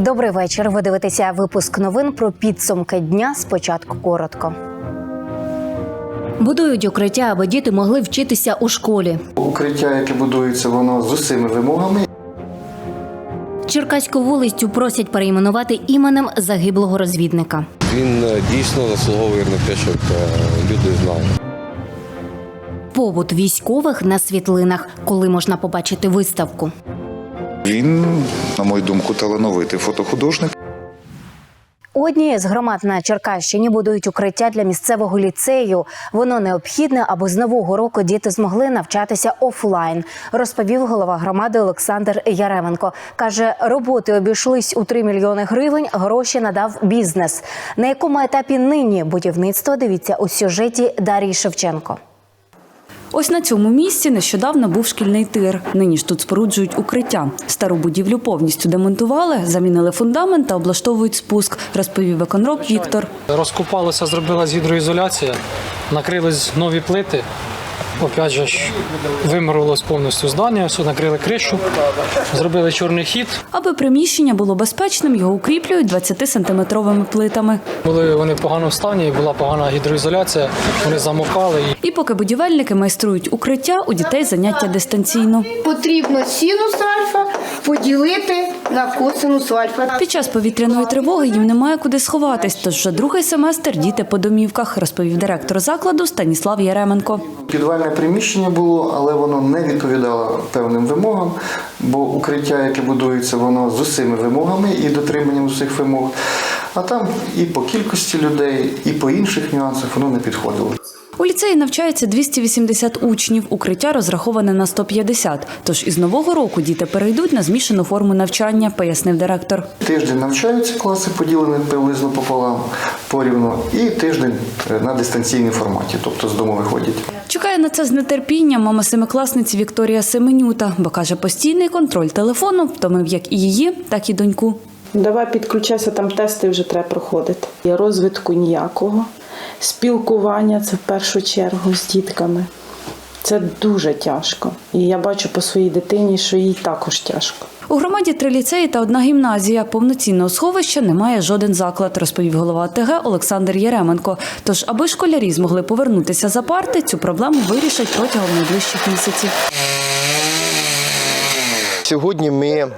Добрий вечір. Ви дивитеся випуск новин про підсумки дня. Спочатку коротко. Будують укриття, аби діти могли вчитися у школі. Укриття, яке будується, воно з усіми вимогами. Черкаську вулицю просять перейменувати іменем загиблого розвідника. Він е, дійсно заслуговує на те, щоб е, люди знали. Побут військових на світлинах, коли можна побачити виставку. Він, на мою думку, талановитий фотохудожник. У одній з громад на Черкащині будують укриття для місцевого ліцею. Воно необхідне, аби з нового року діти змогли навчатися офлайн. Розповів голова громади Олександр Яременко. каже, роботи обійшлись у 3 мільйони гривень. Гроші надав бізнес. На якому етапі нині будівництво дивіться у сюжеті Дарії Шевченко. Ось на цьому місці нещодавно був шкільний тир. Нині ж тут споруджують укриття. Стару будівлю повністю демонтували, замінили фундамент та облаштовують спуск, розповів виконроб Віктор. Розкупалося, зробилась гідроізоляція, накрились нові плити. Опять же, ж, вимурувалось повністю здання, все накрили кришу, зробили чорний хід. Аби приміщення було безпечним, його укріплюють 20-сантиметровими плитами. Були вони в поганому стані, була погана гідроізоляція, вони замокали. І поки будівельники майструють укриття, у дітей заняття дистанційно. Потрібно синус альфа поділити на косинус альфа. Під час повітряної тривоги їм немає куди сховатись, тож вже другий семестр діти по домівках, розповів директор закладу Станіслав Яременко. Підвальне приміщення було, але воно не відповідало певним вимогам, бо укриття, яке будується, воно з усіми вимогами і дотриманням усіх вимог. А там і по кількості людей, і по інших нюансах воно не підходило. У ліцеї навчається 280 учнів, укриття розраховане на 150. Тож із нового року діти перейдуть на змішану форму навчання, пояснив директор. Тиждень навчаються класи поділені приблизно пополам порівну, і тиждень е, на дистанційній форматі, тобто з дому виходять. Чекає на це з нетерпінням мама семикласниці Вікторія Семенюта, бо каже, постійний контроль телефону втомив як і її, так і доньку. Давай підключайся, там тести вже треба проходити. І розвитку ніякого. Спілкування це в першу чергу з дітками. Це дуже тяжко. І я бачу по своїй дитині, що їй також тяжко. У громаді три ліцеї та одна гімназія. Повноцінного сховища немає жоден заклад, розповів голова ОТГ Олександр Яременко. Тож, аби школярі змогли повернутися за парти, цю проблему вирішать протягом найближчих місяців. Сьогодні ми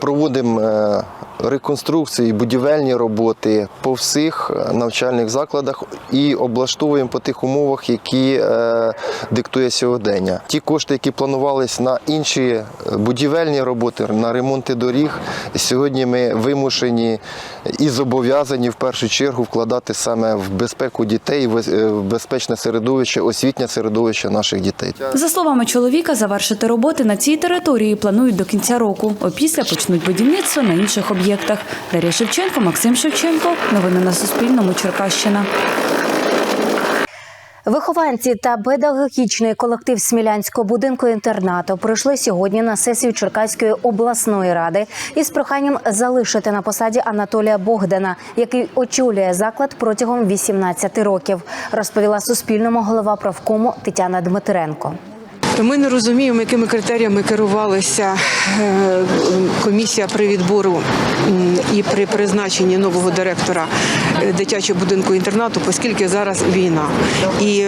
проводимо е, реконструкції, будівельні роботи по всіх е, навчальних закладах і облаштовуємо по тих умовах, які е, диктує сьогодення. Ті кошти, які планувались на інші е, будівельні роботи, на ремонти доріг, сьогодні ми вимушені і зобов'язані в першу чергу вкладати саме в безпеку дітей, в безпечне середовище, освітнє середовище наших дітей. За словами чоловіка, завершити роботи на цій території планують до кінця року. Опісля почнуть будівництво на інших об'єктах. Дар'я Шевченко, Максим Шевченко. Новини на Суспільному. Черкащина. Вихованці та педагогічний колектив Смілянського будинку інтернату прийшли сьогодні на сесію Черкаської обласної ради із проханням залишити на посаді Анатолія Богдана, який очолює заклад протягом 18 років. Розповіла Суспільному голова правкому Тетяна Дмитренко. Ми не розуміємо, якими критеріями керувалася е, комісія при відбору і при призначенні нового директора е, дитячого будинку інтернату, оскільки зараз війна. І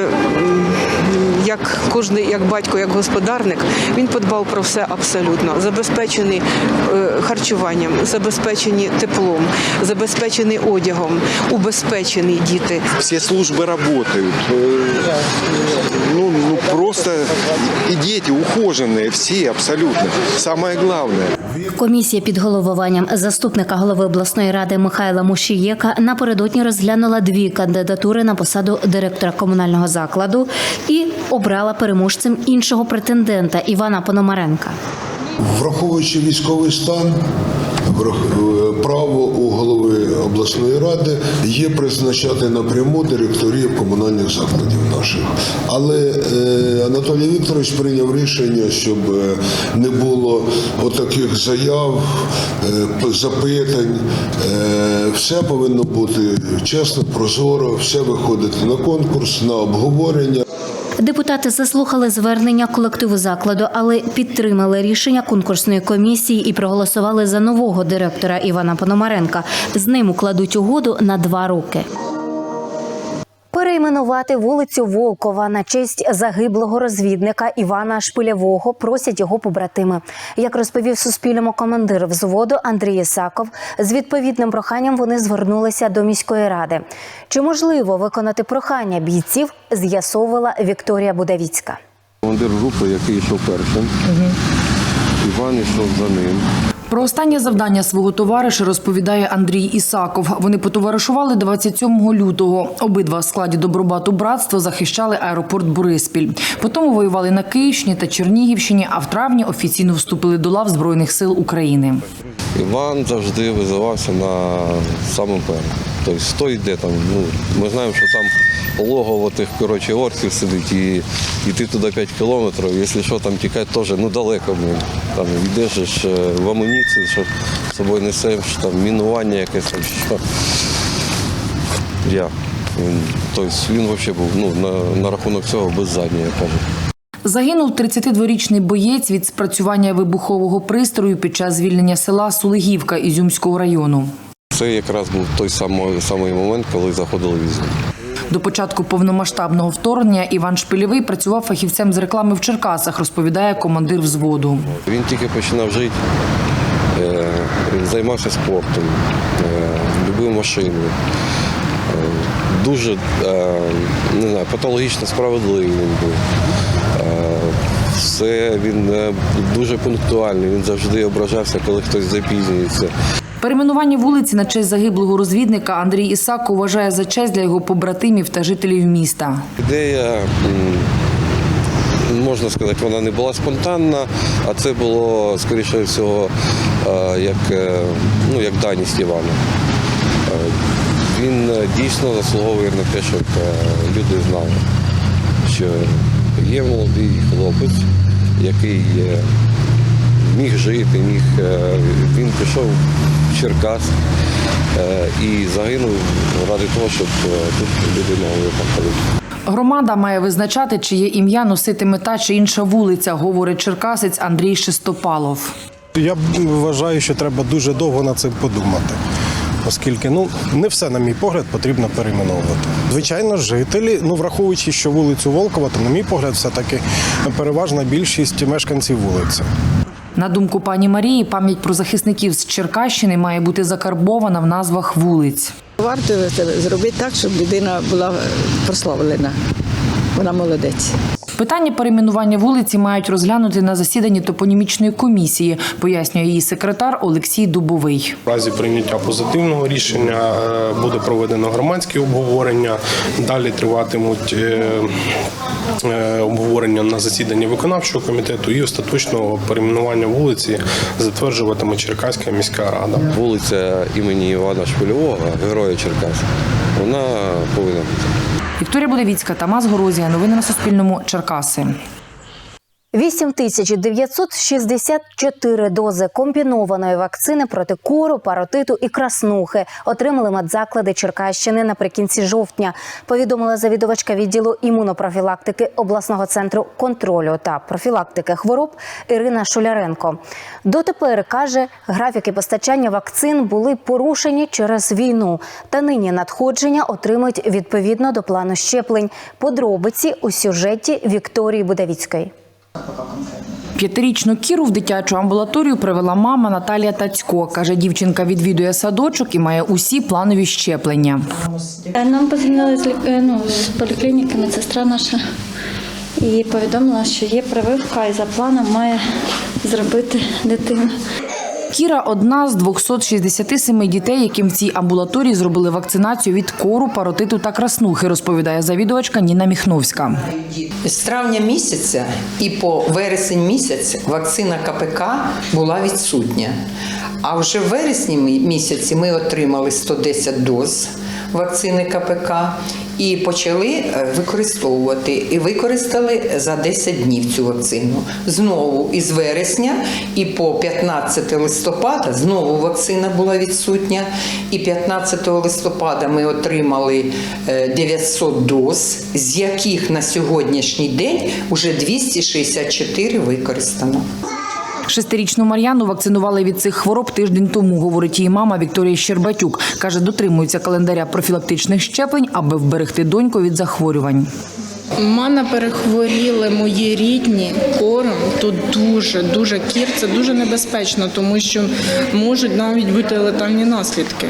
як кожний, як батько, як господарник, він подбав про все абсолютно. Забезпечений е, харчуванням, забезпечені теплом, забезпечений одягом, убезпечені діти. все службы работают. Просто и дети ухоженные, все абсолютно. Самое главное. Комісія під головуванням заступника голови обласної ради Михайла Мушієка напередодні розглянула дві кандидатури на посаду директора комунального закладу і обрала переможцем іншого претендента Івана Пономаренка. Враховуючи військовий стан, е, право у обласної ради є призначати напряму директорів комунальних закладів наших. Але е, Анатолій Вікторович прийняв рішення, щоб е, не було отаких заяв, е, запитань. Е, все повинно бути чесно, прозоро, все виходити на конкурс, на обговорення. Депутати заслухали звернення колективу закладу, але підтримали рішення конкурсної комісії і проголосували за нового директора Івана Пономаренка. З ним укладуть угоду на два роки. Перейменувати вулицю Волкова на честь загиблого розвідника Івана Шпилявого просять його побратими. Як розповів Суспільному командир взводу Андрій Ісаков, з відповідним проханням вони звернулися до міської ради. Чи можливо виконати прохання бійців, з'ясовувала Вікторія Будавіцька. Командир групи, який йшов першим. Іван йшов за ним. Про останнє завдання свого товариша розповідає Андрій Ісаков. Вони потоваришували 27 лютого. Обидва в складі добробату братства захищали аеропорт Бориспіль. Потім воювали на Київщині та Чернігівщині, а в травні офіційно вступили до лав Збройних сил України. Іван завжди визивався на самому першому. Тобто хто йде там. Ну, ми знаємо, що там логово тих коротше, орків сидить і йти туди 5 кілометрів. Якщо що, там тікати теж ну, далеко. Блин. Там йдеш е, в амуніції, що з собою несеш, там мінування якесь там що. Я. Він, тобто він взагалі був ну, на, на рахунок цього без заднього, я кажу. Загинув 32-річний боєць від спрацювання вибухового пристрою під час звільнення села Сулигівка Ізюмського району. Це якраз був той самий, самий момент, коли заходили візу. До початку повномасштабного вторгнення Іван Шпильовий працював фахівцем з реклами в Черкасах, розповідає командир взводу. Він тільки починав жити, е, він займався спортом, е, любив машини. Е, Дуже е, не знаю, патологічно справедливий він був. Е, Все, він е, дуже пунктуальний, він завжди ображався, коли хтось запізнюється. Перейменування вулиці на честь загиблого розвідника Андрій Ісако вважає за честь для його побратимів та жителів міста. Ідея, можна сказати, вона не була спонтанна, а це було, скоріше всього, е, як, е, ну, як даність Івана. Е, Він дійсно заслуговує на те, щоб люди знали, що є молодий хлопець, який міг жити, міг, він пішов Черкас е, і загинув ради того, щоб е, тут люди могли там ходити. Громада має визначати, чиє ім'я носитиме та чи інша вулиця, говорить черкасець Андрій Шестопалов. Я вважаю, що треба дуже довго над цим подумати. Оскільки ну не все, на мій погляд, потрібно перейменовувати. Звичайно, жителі, ну враховуючи, що вулицю Волкова, то на мій погляд, все таки переважна більшість мешканців вулиці. На думку пані Марії, пам'ять про захисників з Черкащини має бути закарбована в назвах вулиць. Варто зробити так, щоб людина була прославлена. Вона молодець. Питання перейменування вулиці мають розглянути на засіданні топонімічної комісії, пояснює її секретар Олексій Дубовий. В разі прийняття позитивного рішення е, буде проведено громадське обговорення. Далі триватимуть е, е, обговорення на засіданні виконавчого комітету і остаточного перейменування вулиці затверджуватиме Черкаська міська рада. Вулиця імені Івана Шпильового, героя Черкас, вона повинна бути. Вікторія Будовіцька, Тамас Горозія. Новини на Суспільному. Черкаси. 8964 дози комбінованої вакцини проти кору, паротиту і краснухи отримали медзаклади Черкащини наприкінці жовтня. Повідомила завідувачка відділу імунопрофілактики обласного центру контролю та профілактики хвороб Ірина Шуляренко. Дотепер каже, графіки постачання вакцин були порушені через війну. Та нині надходження отримують відповідно до плану щеплень. Подробиці у сюжеті Вікторії Будавіцької. П'ятирічну Кіру в дитячу амбулаторію привела мама Наталія Тацько. Каже, дівчинка відвідує садочок і має усі планові щеплення. Нам позвонили з, е, ну, з поліклініки медсестра наша і повідомила, що є прививка і за планом має зробити дитина. Кіра одна з 267 дітей, яким в цій амбулаторії зробили вакцинацію від кору, паротиту та краснухи, розповідає завідувачка Ніна Міхновська. З травня місяця і по вересень місяць вакцина КПК була відсутня. А вже в вересні місяці ми отримали 110 доз вакцини КПК і почали е, використовувати. І використали за 10 днів цю вакцину. Знову із вересня і по 15 листопада знову вакцина була відсутня. І 15 листопада ми отримали е, 900 доз, з яких на сьогоднішній день уже 264 використано. Шестирічну Мар'яну вакцинували від цих хвороб тиждень тому, говорить її мама Вікторія Щербатюк. Каже, дотримується календаря профілактичних щеплень, аби вберегти доньку від захворювань. Мене перехворіли мої рідні кором, то дуже, дуже кір. Це дуже небезпечно, тому що можуть навіть бути летальні наслідки.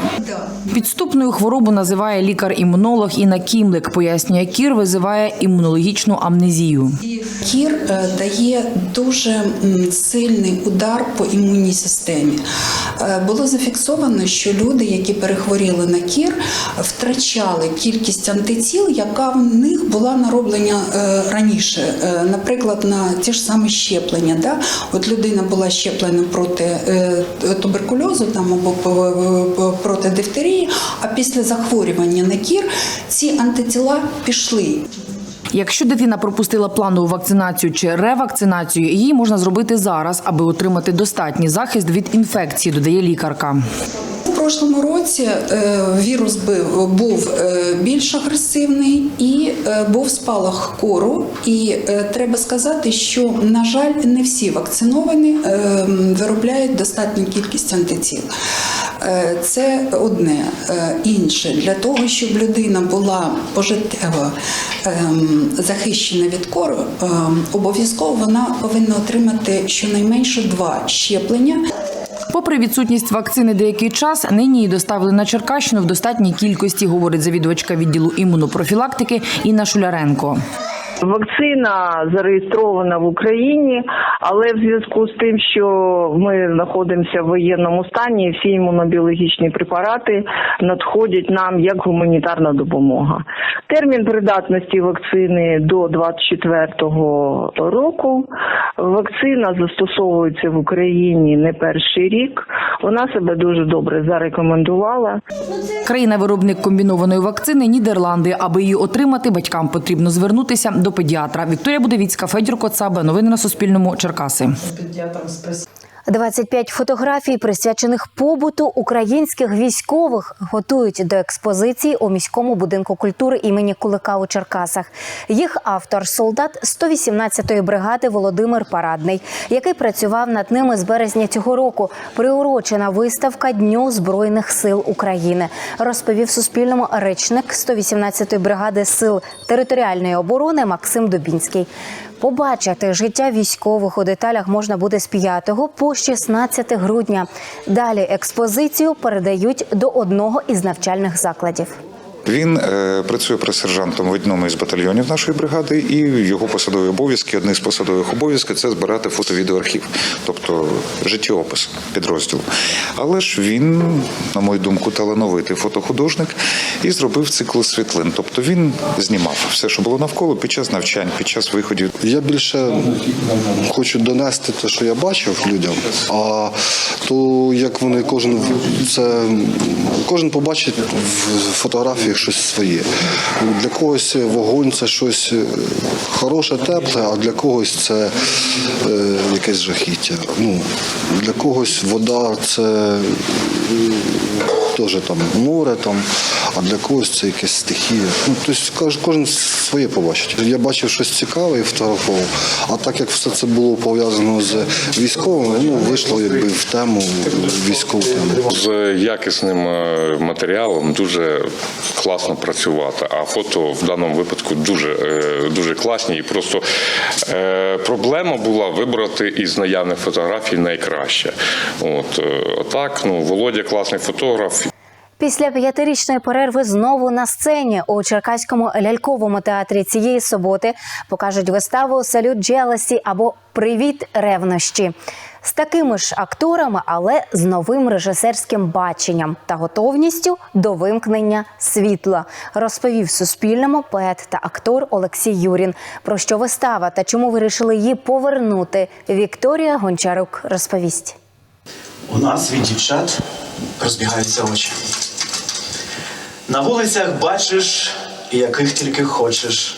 Підступною хворобу називає лікар-імунолог Інна Кімлик. Пояснює, кір визиває імунологічну амнезію. Кір е, дає дуже сильний удар по імунній системі. Е, Було зафіксовано, що люди, які перехворіли на кір, втрачали кількість антитіл, яка в них була нароблена е, раніше. Е, Наприклад, на ті ж самі щеплення. Да? От людина була щеплена проти е, туберкульозу там, або п- п- проти дифтерії, а після захворювання на кір ці антитіла пішли. Якщо дитина пропустила планову вакцинацію чи ревакцинацію, її можна зробити зараз, аби отримати достатній захист від інфекції, додає лікарка. Прошлому році е, вірус був е, більш агресивний і е, був спалах кору. І треба сказати, що на жаль, не всі вакциновані виробляють достатню кількість антитіл. Це одне інше для того, щоб людина була пожиттєво захищена від кору, обов'язково вона повинна отримати щонайменше два щеплення. Попри відсутність вакцини деякий час, нині її доставили на Черкащину в достатній кількості, говорить завідувачка відділу імунопрофілактики Інна Шуляренко. Вакцина зареєстрована в Україні, але в зв'язку з тим, що ми знаходимося в воєнному стані, всі імунобіологічні препарати надходять нам як гуманітарна допомога. Термін придатності вакцини до 24-го року. Вакцина застосовується в Україні не перший рік. Вона себе дуже добре зарекомендувала. Країна-виробник комбінованої вакцини Нідерланди. Аби її отримати, батькам потрібно звернутися до педіатра. Вікторія Будовіцька, Федір Коцаба. Новини на Суспільному. Черкаси. 25 фотографій, присвячених побуту українських військових, готують до експозиції у міському будинку культури імені Кулика у Черкасах. Їх автор солдат 118-ї бригади Володимир Парадний, який працював над ними з березня цього року. Приурочена виставка Дню збройних сил України. Розповів Суспільному речник 118-ї бригади сил територіальної оборони Максим Дубінський. Побачити життя військових у деталях можна буде з 5 по 16 грудня. Далі експозицію передають до одного із навчальних закладів. Він е, працює прес-сержантом в одному із батальйонів нашої бригади, і його посадові обов'язки, одні з посадових обов'язків це збирати фото-відеоархів, тобто життєопис підрозділу. Але ж він, на мою думку, талановитий фотохудожник і зробив цикл світлин. Тобто він знімав все, що було навколо під час навчань, під час виходів. Я більше хочу донести те, що я бачив людям, а то як вони кожен це кожен побачить в фотографіях щось своє. Для когось вогонь це щось хороше, тепле, а для когось це е, якесь жахіття. Ну, для когось вода це теж там море, там, а для когось це якась стихія. Ну, тобто кожен, своє побачить. Я бачив щось цікаве і фотографував, а так як все це було пов'язано з військовими, ну вийшло якби в тему військову тему. З якісним е, матеріалом дуже класно працювати. А фото в даному випадку дуже, е, дуже класні. І просто е, проблема була вибрати із наявних фотографій найкраще. От так, ну Володя класний фотограф. Після п'ятирічної перерви знову на сцені у Черкаському ляльковому театрі цієї суботи покажуть виставу Салют Джелесі або Привіт ревнощі. З такими ж акторами, але з новим режисерським баченням та готовністю до вимкнення світла, розповів Суспільному поет та актор Олексій Юрін. Про що вистава та чому вирішили її повернути? Вікторія Гончарук розповість. У нас від дівчат розбігаються очі. На вулицях бачиш яких тільки хочеш.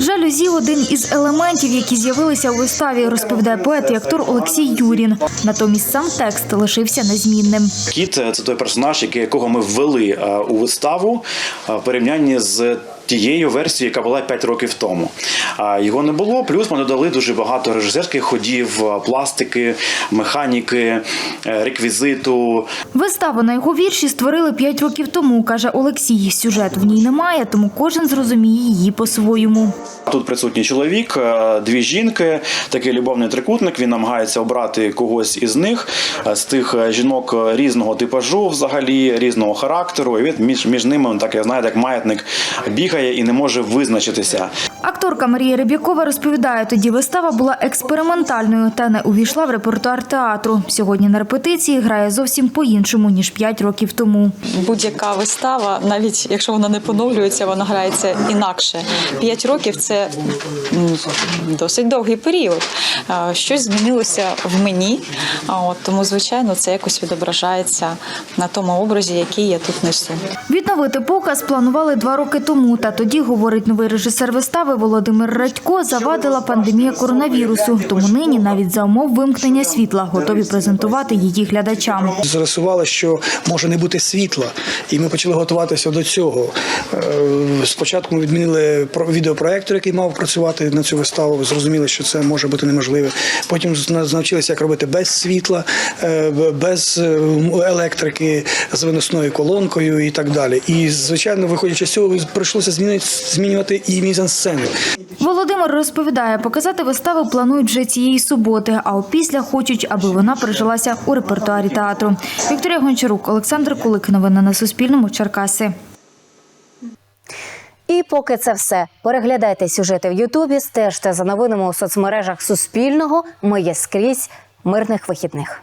Жалюзі один із елементів, які з'явилися у виставі, розповідає поет і актор Олексій Юрін. Натомість сам текст лишився незмінним. Кіт це той персонаж, який- якого ми ввели е, у виставу е, в порівнянні з тією версією, яка була 5 років тому. А Його не було. Плюс ми додали дуже багато режисерських ходів, пластики, механіки, е, реквізиту. Виставу на його вірші створили п'ять років тому, каже Олексій. Сюжету в ній немає, тому кожен зрозуміє її по-своєму. Тут присутній чоловік, е, дві жінки, такий любовний трикутник. Він намагається обрати когось із них е, з тих жінок різного типажу, взагалі різного характеру. І він між, між ними так я знаю, як маятник бігає і не може визначитися. Акторка Марія Риб'якова розповідає, тоді вистава була експериментальною та не увійшла в репертуар театру. Сьогодні на репетиції грає зовсім по-іншому ніж п'ять років тому. Будь-яка вистава, навіть якщо вона не поновлюється, вона грається інакше. П'ять років це досить довгий період. Щось змінилося в мені, а от тому, звичайно, це якось відображається на тому образі, який я тут несу. Відновити показ планували два роки тому. Та тоді, говорить новий режисер вистави Володимир Радько, завадила пандемія коронавірусу. Тому нині навіть за умов вимкнення світла готові презентувати її глядачам. З'ясувало, що може не бути світла, і ми почали готуватися до цього. Е, Спочатку ми відмінили про- відеопроектор, який мав працювати на цю виставу. Зрозуміли, що це може бути неможливе. Потім навчилися, як робити без світла, е, без е, електрики, з виносною колонкою і так далі. І звичайно, виходячи з цього, прийшлося змінювати і мізансцени. Володимир розповідає, показати виставу планують вже цієї суботи, а опісля хочуть, аби вона прижилася у репертуарі театру. Вікторія Гончарук, Олександр Кулик. Новини на Суспільному. Черкаси. І поки це все. Переглядайте сюжети в Ютубі, стежте за новинами у соцмережах Суспільного. Ми є скрізь мирних вихідних.